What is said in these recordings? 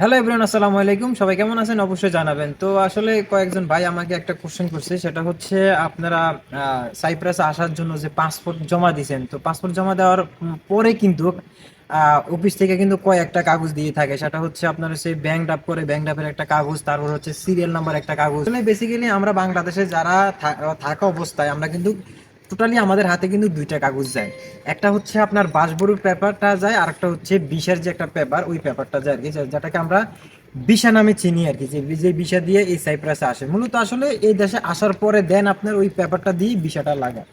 Hello everyone আসসালামু আলাইকুম। সবাই কেমন আছেন? অবশ্যই জানাবেন। তো আসলে কয়েকজন ভাই আমাকে একটা কোশ্চেন করছে, সেটা হচ্ছে আপনারা সাইপ্রাসে আসার জন্য যে পাসপোর্ট জমা দিয়েছেন, তো পাসপোর্ট জমা দেওয়ার পরে কিন্তু অফিস থেকে কিন্তু কয়েকটা কাগজ দিয়ে থাকে। সেটা হচ্ছে আপনার সেই ব্যাংক ডাপ করে ব্যাংক ডাপের একটা কাগজ, তারপর হচ্ছে সিরিয়াল নাম্বার একটা কাগজ। মানে বেসিক্যালি আমরা বাংলাদেশে যারা থাকা অবস্থায়, আমরা কিন্তু টোটালি আমাদের হাতে কিন্তু দুইটা কাগজ যায়। একটা হচ্ছে আপনার বাসবরুর পেপারটা যায় আর একটা হচ্ছে বিশার যে একটা পেপার, ওই পেপারটা যায় আর কি যেটাকে আমরা বিশা নামে চিনি আর কি, যে যে বিশা দিয়ে এই সাইপ্রাসে আসে। মূলত আসলে এই দেশে আসার পরে দেন আপনার ওই পেপারটা দিয়ে বিশাটা লাগা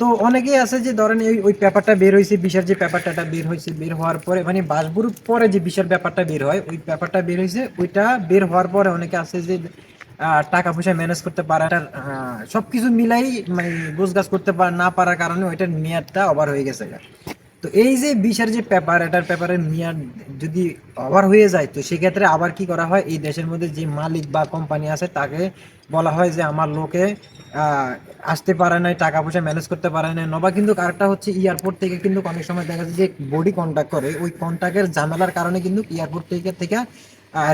তো অনেকেই আছে যে ধরেন এই ওই পেপারটা বের হয়েছে বিশার যে পেপারটা বের হয়েছে, বের হওয়ার পরে মানে বাসবরুর পরে যে বিশার ব্যাপারটা বের হয়, ওই পেপারটা বের হয়েছে, ওইটা বের হওয়ার পরে অনেকে আছে যে টাকা পয়সা ম্যানেজ করতে পারে আর, আহ, সবকিছু মিলাই মানে গোছগাছ করতে পার না পারার কারণে ওইটার মেয়াদটা ওভার হয়ে গেছে তো এই যে বিশার যে পেপার এটার পেপারের মেয়াদ যদি ওভার হয়ে যায় তো সেক্ষেত্রে আবার কি করা হয়? এই দেশের মধ্যে যে মালিক বা কোম্পানি আছে তাকে বলা হয় যে আমার লোকে আসতে পারে নাই টাকা পয়সা ম্যানেজ করতে পারে নাই। নবা কিন্তু আরেকটা হচ্ছে এয়ারপোর্ট থেকে কিন্তু অনেক সময় দেখা যায় যে বডি কন্ট্যাক্ট করে। ওই কন্ট্যাক্টের ঝামেলার কারণে কিন্তু এয়ারপোর্ট থেকে থেকে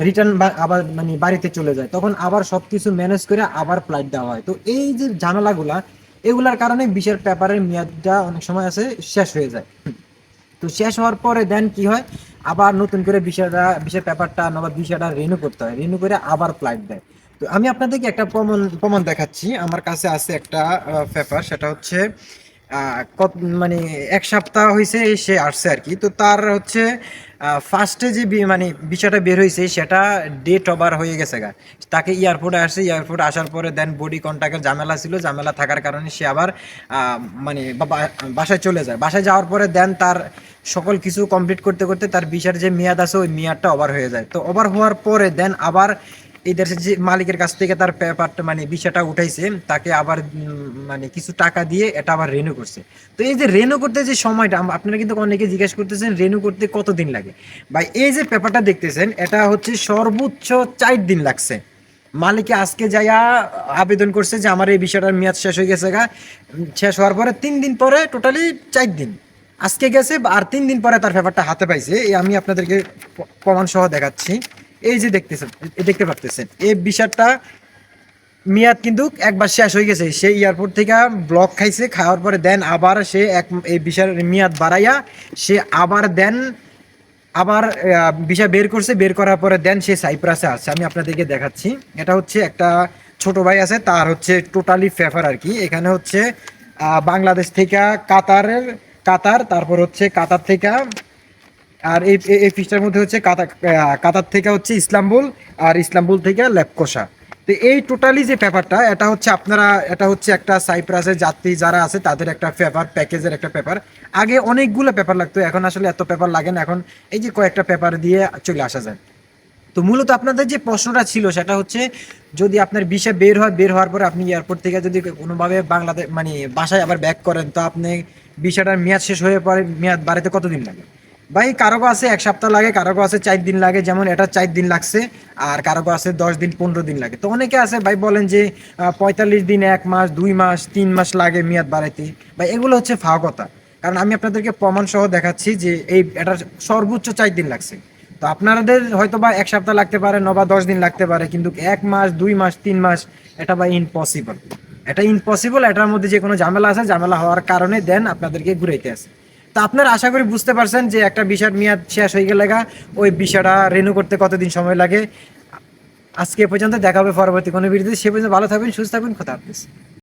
রিটার্ন বা আবার মানে বাড়িতে চলে যায়। তখন আবার সবকিছু ম্যানেজ করে আবার ফ্লাইট দেওয়া হয়। তো এই যে ঝামেলাগুলা এগুলার কারণে বিশের পেপারের মেয়াদটা অনেক সময় আছে, শেষ হয়ে যায়। তো শেষ হওয়ার পরে দেন কি হয়? আবার নতুন করে বিষয়টা বিষয়ের পেপারটা নবা বিষয়টা রিনিউ করতে হয়। রিনিউ করে আবার ফ্লাইট দেয়। তো আমি আপনাদেরকে একটা প্রমাণ প্রমাণ দেখাচ্ছি। আমার কাছে আছে একটা পেপার সেটা হচ্ছে কত মানে এক সপ্তাহ হয়েছে সে আসছে আর কি। তো তার হচ্ছে ফার্স্টে যে মানে বিষয়টা বের হয়েছে সেটা ডেট ওভার হয়ে গেছে গা। তাকে এয়ারপোর্টে আসছে এয়ারপোর্ট আসার পরে দেন বডি কন্ট্যাক্টের ঝামেলা ছিল, ঝামেলা থাকার কারণে সে আবার মানে বাসায় চলে যায়। বাসায় যাওয়ার পরে দেন তার সকল কিছু কমপ্লিট করতে করতে তার বিষয়ের যে মেয়াদ আছে ওই মেয়াদটা ওভার হয়ে যায়। তো ওভার হওয়ার পরে দেন আবার এই দেশের যে মালিকের কাছ থেকে তার পেপারটা মানে বিষয়টা উঠাইছে, তাকে আবার মানে কিছু টাকা দিয়ে এটা আবার রেনু করছে। তো এই যে রেনু করতে যে সময়টা আপনারা কিন্তু অনেকে জিজ্ঞেস করতেছেন রেনু করতে কতদিন লাগে? ভাই, এই যে পেপারটা দেখতেছেন, এটা হচ্ছে সর্বোচ্চ চার দিন লাগছে। মালিকে আজকে যাইয়া আবেদন করছে যে আমার এই বিষয়টার মেয়াদ শেষ হয়ে গেছে গা। শেষ হওয়ার পরে তিন দিন পরে টোটালি চার দিন। আজকে গেছে আর তিন দিন পরে তার পেপারটা হাতে পাইছে আমি আপনাদেরকে প্রমাণ সহ দেখাচ্ছি। এই যে দেখতেছেন দেখতে পারতেছেন। এই বিষয়টা মেয়াদ কিন্তু একবার শেষ হয়ে গেছে। সে এয়ারপোর্ট থেকে ব্লক খাইছে, খাওয়ার পরে দেন আবার সে এক এই বিষয়ের মেয়াদ বাড়াইয়া সে আবার দেন, আবার বিষয় বের করছে। বের করার পরে দেন সে সাইপ্রাসে আসছে আমি আপনাদেরকে দেখাচ্ছি। এটা হচ্ছে একটা ছোট ভাই আছে, তার হচ্ছে টোটালি ফেভার আর কি। এখানে হচ্ছে বাংলাদেশ থেকে কাতারের, কাতার, তারপর হচ্ছে কাতার থেকে আর এই, এই- ফিসটার মধ্যে হচ্ছে কাতার কাতার থেকে হচ্ছে ইসলামবুল আর ইসলামবুল থেকে লেপকোষা তো এই টোটালি যে পেপারটা এটা হচ্ছে আপনারা, এটা হচ্ছে একটা সাইপ্রাসের যাত্রী যারা আছে, তাদের একটা পেপার প্যাকেজের একটা পেপার আগে অনেকগুলো পেপার লাগতো, এখন আসলে এত পেপার লাগে না। এখন এই যে কয়েকটা পেপার দিয়ে চলে আসা যায়। তো মূলত আপনাদের যে প্রশ্নটা ছিল, সেটা হচ্ছে যদি আপনার বিষয় বের হয়, বের হওয়ার পরে আপনি এয়ারপোর্ট থেকে যদি কোনোভাবে বাংলাদেশ মানে বাসায় আবার ব্যাক করেন, তো আপনি বিষয়টার মেয়াদ শেষ হয়ে পরে, মেয়াদ বাড়িতে কতদিন লাগে? ভাই, কারোগো আছে এক সপ্তাহ লাগে, কারোগো আছে চার দিন লাগে, যেমন এটা চার দিন লাগছে, আর কারোগো আছে দশ দিন, পনেরো দিন লাগে। তো অনেকে আছে, ভাই, বলেন যে পঁয়তাল্লিশ দিন, এক মাস, দুই মাস, তিন মাস লাগে মেয়াদ বাড়াইতে। ভাই, এগুলো হচ্ছে ফাও কথা কারণ আমি আপনাদেরকে প্রমাণ সহ দেখাচ্ছি যে এই, এটার সর্বোচ্চ চার দিন লাগছে। তো আপনাদের হয়তো বা এক সপ্তাহ লাগতে পারে, নবা দশ দিন লাগতে পারে, কিন্তু এক মাস, দুই মাস, তিন মাস, এটা বা ইম্পসিবল এটা ইম্পসিবল এটার মধ্যে যে কোনো ঝামেলা আছে, ঝামেলা হওয়ার কারণে দেন আপনাদেরকে ঘুরাইতে আসে আপনারা আশা করি বুঝতে পারছেন যে একটা ভিসার মেয়াদ শেষ হয়ে গেলে ওই বিষয়টা রেনু করতে কতদিন সময় লাগে। আজকে এ পর্যন্ত দেখাবে পরবর্তী কোনো ভিডিওতে। সে পর্যন্ত ভালো থাকবেন, সুস্থ থাকবেন কথা হাফিজ।